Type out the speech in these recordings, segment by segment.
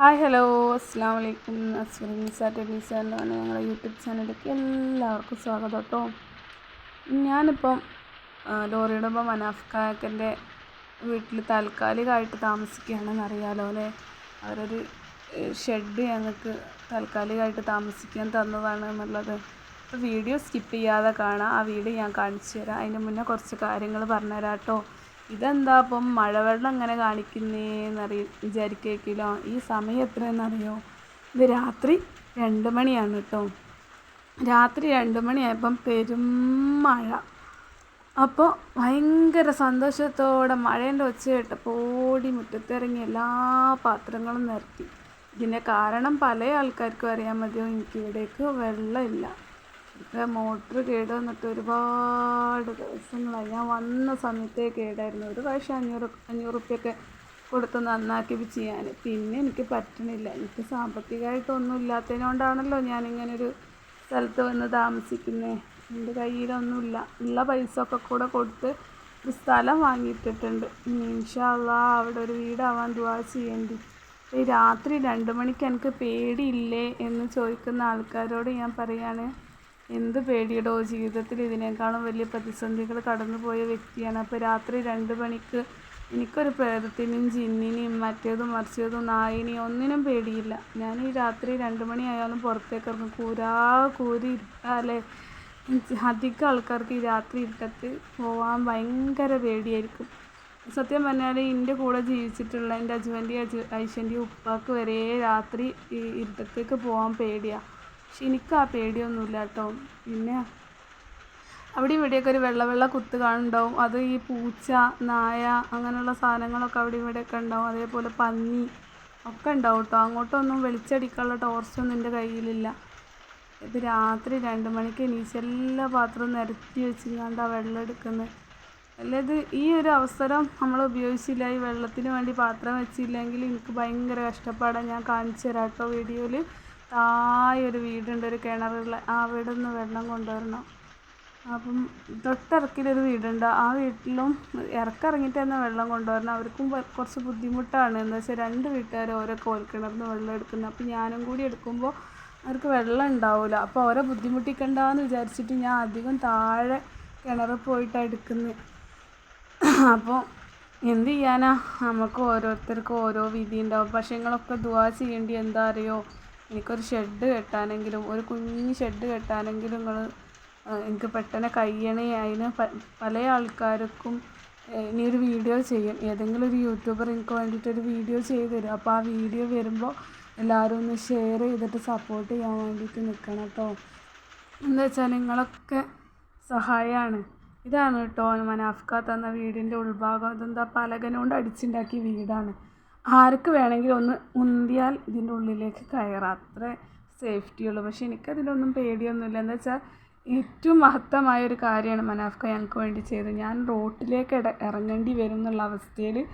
Hi hello. അസ്സാം വലൈക്കും അസ്വരി നിസ ടെന്നീസ ഞങ്ങളുടെ യൂട്യൂബ് ചാനലിലേക്ക് എല്ലാവർക്കും സ്വാഗതം കേട്ടോ. ഞാനിപ്പം ലോറിയുടെ ഒപ്പം മനാഫ് കായക്കന്റെ വീട്ടിൽ താൽക്കാലികമായിട്ട് താമസിക്കുകയാണെന്ന് അറിയാലോ അല്ലേ? അവരൊരു ഷെഡ് ഞങ്ങൾക്ക് താൽക്കാലികമായിട്ട് താമസിക്കാൻ തന്നതാണ് എന്നുള്ളത്. അപ്പോൾ വീഡിയോ സ്കിപ്പ് ചെയ്യാതെ കാണാം. ആ വീഡിയോ ഞാൻ കാണിച്ചു തരാം. അതിന് മുന്നേ കുറച്ച് കാര്യങ്ങൾ പറഞ്ഞുതരാം കേട്ടോ. ഇതെന്താ ഇപ്പം മഴവെള്ളം ഇങ്ങനെ കാണിക്കുന്നേന്നറിയ വിചാരിക്കേക്കിലോ ഈ സമയം എത്രയെന്നറിയോ ഇത് രാത്രി രണ്ട് മണിയാണ് കേട്ടോ. രാത്രി രണ്ട് മണിയായപ്പം പെരും മഴ. അപ്പോൾ ഭയങ്കര സന്തോഷത്തോടെ മഴേന്റെ ഒച്ച കേട്ടപ്പോൾ ഓടി മുറ്റത്തിറങ്ങി എല്ലാ പാത്രങ്ങളും നിരത്തി. ഇതിന്റെ കാരണം പല ആൾക്കാർക്കും അറിയാൻ മതിയോ? എനിക്ക് ഇവിടേക്ക് വെള്ളമില്ല. ഇപ്പം മോട്ടർ കേട് വന്നിട്ട് ഒരുപാട് ദിവസങ്ങളായി. ഞാൻ വന്ന സമയത്തേ കേടായിരുന്നു. ഒരു പ്രാവശ്യം അഞ്ഞൂറ് അഞ്ഞൂറ് റുപ്യൊക്കെ കൊടുത്ത് നന്നാക്കി ചെയ്യാൻ പിന്നെ എനിക്ക് പറ്റണില്ല. എനിക്ക് സാമ്പത്തികമായിട്ടൊന്നും ഇല്ലാത്തതിനോണ്ടാണല്ലോ ഞാനിങ്ങനൊരു സ്ഥലത്ത് വന്ന് താമസിക്കുന്നത് എന്റെ കയ്യിലൊന്നുമില്ല. ഉള്ള പൈസ ഒക്കെ കൂടെ കൊടുത്ത് ഒരു സ്ഥലം വാങ്ങിയിട്ടിട്ടുണ്ട്. മീൻഷാള്ള അവിടെ ഒരു വീടാവാൻ ദുവാ ചെയ്യേണ്ടി. രാത്രി രണ്ട് മണിക്ക് എനിക്ക് പേടിയില്ലേ എന്ന് ചോദിക്കുന്ന ആൾക്കാരോട് ഞാൻ പറയാണ്. എന്ത് പേടിയടോ ജീവിതത്തിൽ ഇതിനേക്കാളും വലിയ പ്രതിസന്ധികൾ കടന്നുപോയ വ്യക്തിയാണ്. അപ്പോൾ രാത്രി രണ്ട് മണിക്ക് എനിക്കൊരു പ്രേതത്തിനും ജിന്നിനെയും മറ്റേതും മറിച്ചതും നായിനെയും ഒന്നിനും പേടിയില്ല. ഞാൻ ഈ രാത്രി രണ്ട് മണിയായാലും പുറത്തേക്ക് ഇറങ്ങും കൂരാ കൂരി ഇരുട്ടാലേ അധികം ആൾക്കാർക്ക് ഈ രാത്രി ഇരുട്ടത്ത് പോവാൻ ഭയങ്കര പേടിയായിരിക്കും. സത്യം പറഞ്ഞാൽ എന്റെ കൂടെ ജീവിച്ചിട്ടുള്ള എന്റെ അജുവന്റെയും അജു ഉപ്പാക്ക് വരെ രാത്രി ഈ ഇരുട്ടത്തേക്ക് പോകാൻ പേടിയാണ് പക്ഷെ എനിക്ക് ആ പേടിയൊന്നുമില്ല കേട്ടോ പിന്നെ അവിടെ ഇവിടെയൊക്കെ ഒരു വെള്ള വെള്ള കുത്ത് കാണുണ്ടാവും അത് ഈ പൂച്ച നായ അങ്ങനെയുള്ള സാധനങ്ങളൊക്കെ അവിടെ ഇവിടെയൊക്കെ ഉണ്ടാവും. അതേപോലെ പന്നി ഒക്കെ ഉണ്ടാവും കേട്ടോ. അങ്ങോട്ടൊന്നും വെളിച്ചടിക്കാനുള്ള ടോർച്ചൊന്നും എന്റെ കയ്യിലില്ല. ഇത് രാത്രി രണ്ട് മണിക്ക് എണീച്ച് എല്ലാ പാത്രവും നിരത്തി വെച്ചിങ്ങാണ്ട് ആ വെള്ളം എടുക്കുന്നത് അല്ലത് ഈ ഒരു അവസരം നമ്മൾ ഉപയോഗിച്ചില്ല. ഈ വെള്ളത്തിന് വേണ്ടി പാത്രം വെച്ചില്ലെങ്കിൽ എനിക്ക് ഭയങ്കര കഷ്ടപ്പാടാണ് ഞാൻ കാണിച്ചു തരാം കേട്ടോ വീഡിയോയിൽ. താഴെ ഒരു വീടുണ്ട് ഒരു കിണറുള്ള ആ അവിടെ നിന്ന് വെള്ളം കൊണ്ടുവരണം. അപ്പം തൊട്ടിറക്കിലൊരു വീടുണ്ട്. ആ വീട്ടിലും ഇറക്കിറങ്ങിയിട്ട് തന്നെ വെള്ളം കൊണ്ടുവരണം. അവർക്കും കുറച്ച് ബുദ്ധിമുട്ടാണ്. എന്ന് വെച്ചാൽ രണ്ട് വീട്ടുകാർ ഓരോ കോൽക്കിണറിന്ന് വെള്ളം എടുക്കുന്നത് അപ്പം ഞാനും കൂടി എടുക്കുമ്പോൾ അവർക്ക് വെള്ളം ഉണ്ടാവില്ല അപ്പോൾ ഓരോ ബുദ്ധിമുട്ടിക്കണ്ടെന്ന് വിചാരിച്ചിട്ട് ഞാൻ അധികം താഴെ കിണറിൽ പോയിട്ടാണ് എടുക്കുന്നത് അപ്പോൾ എന്ത് ചെയ്യാനാ? നമുക്ക് ഓരോരുത്തർക്കും ഓരോ വിധി ഉണ്ടാവും. പക്ഷേ നിങ്ങളൊക്കെ ദുവാ ചെയ്യേണ്ടി എന്താ അറിയോ? എനിക്കൊരു ഷെഡ് കെട്ടാനെങ്കിലും ഒരു കുഞ്ഞ് ഷെഡ് കെട്ടാനെങ്കിലും നിങ്ങൾ എനിക്ക് പെട്ടെന്ന് കഴിയണേ. അതിന് പല ആൾക്കാർക്കും ഇനി ഒരു വീഡിയോ ചെയ്യും. ഏതെങ്കിലും ഒരു യൂട്യൂബർ എനിക്ക് വേണ്ടിയിട്ടൊരു വീഡിയോ ചെയ്ത് തരും. അപ്പോൾ ആ വീഡിയോ വരുമ്പോൾ എല്ലാവരും ഒന്ന് ഷെയർ ചെയ്തിട്ട് സപ്പോർട്ട് ചെയ്യാൻ വേണ്ടിയിട്ട് നിൽക്കണം കേട്ടോ എന്താ വെച്ചാൽ നിങ്ങളൊക്കെ സഹായമാണ് ഇതാണ് കേട്ടോ മനാഫ്ക തന്ന വീടിന്റെ ഉൾഭാഗം. ഇതെന്താ പലകനോണ്ട് അടിച്ചുണ്ടാക്കിയ വീടാണ്. ആർക്ക് വേണമെങ്കിലും ഒന്ന് ഉന്തിയാൽ ഇതിന്റെ ഉള്ളിലേക്ക് കയറാം. അത്ര സേഫ്റ്റി പക്ഷേ എനിക്കതിലൊന്നും പേടിയൊന്നുമില്ല. എന്താ വെച്ചാൽ ഏറ്റവും മഹത്തമായ ഒരു കാര്യമാണ് മനാഫ്ക ഞങ്ങൾക്ക് വേണ്ടി ചെയ്തത്. ഞാൻ റോട്ടിലേക്ക് ഇട ഇറങ്ങേണ്ടി വരും എന്നുള്ള അവസ്ഥയിൽ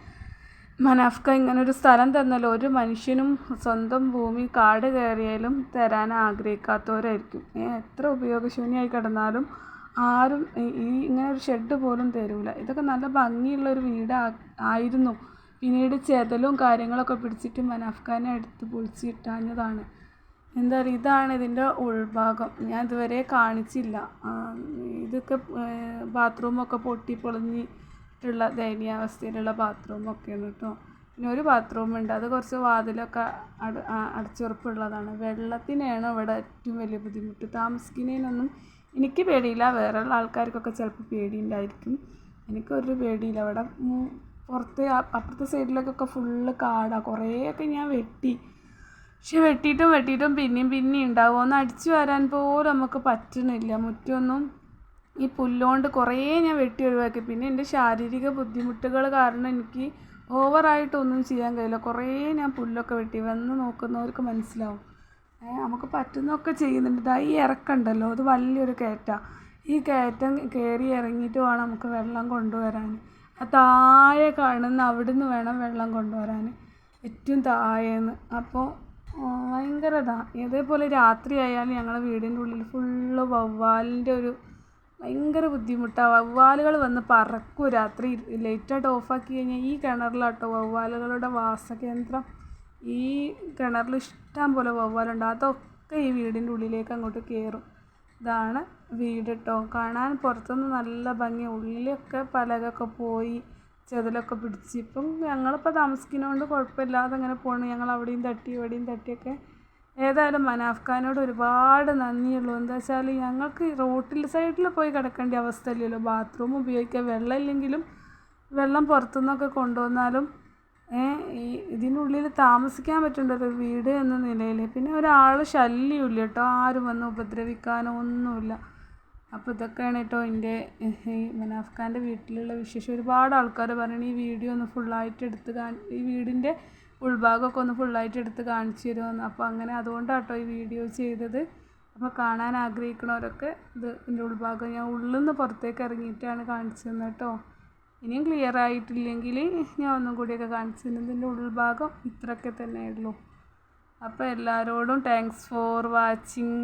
മനാഫ്ക ഇങ്ങനെ ഒരു സ്ഥലം തന്നല്ലോ. ഒരു മനുഷ്യനും സ്വന്തം ഭൂമി കാട് കയറിയാലും തരാൻ ആഗ്രഹിക്കാത്തവരായിരിക്കും. എത്ര ഉപയോഗശൂന്യമായി കിടന്നാലും ആരും ഈ ഇങ്ങനെ ഒരു ഷെഡ് പോലും തരൂല. ഇതൊക്കെ നല്ല ഭംഗിയുള്ള ഒരു വീട് ആയിരുന്നു. പിന്നീട് ചെതലും കാര്യങ്ങളൊക്കെ പിടിച്ചിട്ട് മനാഫ്ഖാനെ എടുത്ത് പൊളിച്ചിട്ടാഞ്ഞതാണ്. എന്താ പറയുക ഇതാണ് ഇതിന്റെ ഉൾഭാഗം. ഞാൻ ഇതുവരെ കാണിച്ചില്ല. ഇതൊക്കെ ബാത്റൂമൊക്കെ പൊട്ടി പൊളിഞ്ഞിട്ടുള്ള ദയനീയാവസ്ഥയിലുള്ള ബാത്റൂമൊക്കെയാണ് കേട്ടോ. പിന്നെ ഒരു ബാത്റൂം ഉണ്ട് അത് കുറച്ച് വാതിലൊക്കെ അട അടച്ചുറപ്പുള്ളതാണ്. വെള്ളത്തിനാണ് ഇവിടെ ഏറ്റവും വലിയ ബുദ്ധിമുട്ട്. താമസിക്കുന്നതിനൊന്നും എനിക്ക് പേടിയില്ല. വേറെയുള്ള ആൾക്കാർക്കൊക്കെ ചിലപ്പോൾ പേടിയുണ്ടായിരിക്കും എനിക്കൊരു പേടിയില്ല. ഇവിടെ ഉം, പുറത്ത് അപ്പുറത്തെ സൈഡിലേക്കൊക്കെ ഫുള്ള് കാടാണ് കുറേയൊക്കെ ഞാൻ വെട്ടി. പക്ഷെ വെട്ടിയിട്ടും വെട്ടിയിട്ടും പിന്നെയും പിന്നെയും ഉണ്ടാവും. ഒന്ന് അടിച്ചു വരാൻ പോലും നമുക്ക് പറ്റണില്ല മുറ്റൊന്നും ഈ പുല്ലുകൊണ്ട് കുറേ ഞാൻ വെട്ടി ഒഴിവാക്കി. പിന്നെ എന്റെ ശാരീരിക ബുദ്ധിമുട്ടുകൾ കാരണം എനിക്ക് ഓവറായിട്ടൊന്നും ചെയ്യാൻ കഴിയില്ല. കുറേ ഞാൻ പുല്ലൊക്കെ വെട്ടി. വന്ന് നോക്കുന്നവർക്ക് മനസ്സിലാവും. നമുക്ക് പറ്റുന്നതൊക്കെ ചെയ്യുന്നുണ്ട്. ഇതാ ഈ ഇറക്കമുണ്ടല്ലോ അത് വലിയൊരു കയറ്റാണ് ഈ കയറ്റം കയറി ഇറങ്ങിയിട്ട് വേണം നമുക്ക് വെള്ളം കൊണ്ടുവരാൻ. ആ താഴെ കാണുന്ന അവിടുന്ന് വേണം വെള്ളം കൊണ്ടുവരാൻ ഏറ്റവും താഴേന്ന്. അപ്പോൾ ഭയങ്കര ഇതാ ഇതേപോലെ ആയാലും ഞങ്ങളുടെ വീടിന്റെ ഉള്ളിൽ ഫുള്ള് വവ്വാലിന്റെ ഒരു ഭയങ്കര ബുദ്ധിമുട്ടാണ് വവ്വാലുകൾ വന്ന് പറക്കും രാത്രി. ലൈറ്റായിട്ട് ഓഫാക്കി കഴിഞ്ഞാൽ ഈ കിണറിലാട്ടോ വവ്വാലുകളുടെ വാസകേന്ദ്രം. ഈ കിണറിൽ ഇഷ്ടം പോലെ വവ്വാലുണ്ട്. അതൊക്കെ ഈ വീടിന്റെ ഉള്ളിലേക്ക് അങ്ങോട്ട് കയറും ഇതാണ് വീട് കേട്ടോ കാണാൻ പുറത്തുനിന്ന് നല്ല ഭംഗി. ഉള്ളിലൊക്കെ പലകൊക്കെ പോയി ചെതലൊക്കെ പിടിച്ച്. ഇപ്പം ഞങ്ങളിപ്പോൾ താമസിക്കുന്നതുകൊണ്ട് കുഴപ്പമില്ലാതെ അങ്ങനെ പോകണം ഞങ്ങൾ അവിടെയും തട്ടി ഇവിടെയും തട്ടിയൊക്കെ. ഏതായാലും മനാഫ്ഖാനോട് ഒരുപാട് നന്ദിയുള്ളൂ. എന്താ വെച്ചാൽ ഞങ്ങൾക്ക് റോട്ടിൽ സൈഡിൽ പോയി കിടക്കേണ്ട അവസ്ഥയില്ലല്ലോ ബാത്റൂം ഉപയോഗിക്കാൻ വെള്ളം ഇല്ലെങ്കിലും വെള്ളം പുറത്തുനിന്നൊക്കെ കൊണ്ടുവന്നാലും ഈ ഇതിനുള്ളിൽ താമസിക്കാൻ പറ്റുന്നുണ്ട് ഒരു വീട് എന്ന നിലയിൽ. പിന്നെ ഒരാൾ ശല്യമില്ല കേട്ടോ. ആരും വന്ന് ഉപദ്രവിക്കാനോ ഒന്നുമില്ല. അപ്പോൾ ഇതൊക്കെയാണ് കേട്ടോ എന്റെ ഈ മനാഫ് ഖാന്റെ വീട്ടിലുള്ള വിശേഷം. ഒരുപാട് ആൾക്കാർ പറയണ ഈ വീഡിയോ ഒന്ന് ഫുള്ളായിട്ട് എടുത്ത് കാണി ഈ വീടിന്റെ ഉൾഭാഗമൊക്കെ ഒന്ന് ഫുള്ളായിട്ട് എടുത്ത് കാണിച്ചു തരുമെന്ന്. അപ്പോൾ അങ്ങനെ അതുകൊണ്ടാണ് കേട്ടോ ഈ വീഡിയോ ചെയ്തത്. അപ്പോൾ കാണാൻ ആഗ്രഹിക്കണവരൊക്കെ ഇത് ഇതിന്റെ ഉൾഭാഗം ഞാൻ ഉള്ളിൽ നിന്ന് പുറത്തേക്ക് ഇറങ്ങിയിട്ടാണ് കാണിച്ചു തന്നെ കേട്ടോ. ഇനിയും ക്ലിയർ ആയിട്ടില്ലെങ്കിൽ ഞാൻ ഒന്നും കൂടിയൊക്കെ കാണിച്ചു ഇതിന്റെ ഉൾഭാഗം ഇത്രയൊക്കെ തന്നെ ഉള്ളൂ. അപ്പോൾ എല്ലാവരോടും താങ്ക്സ് ഫോർ വാച്ചിങ്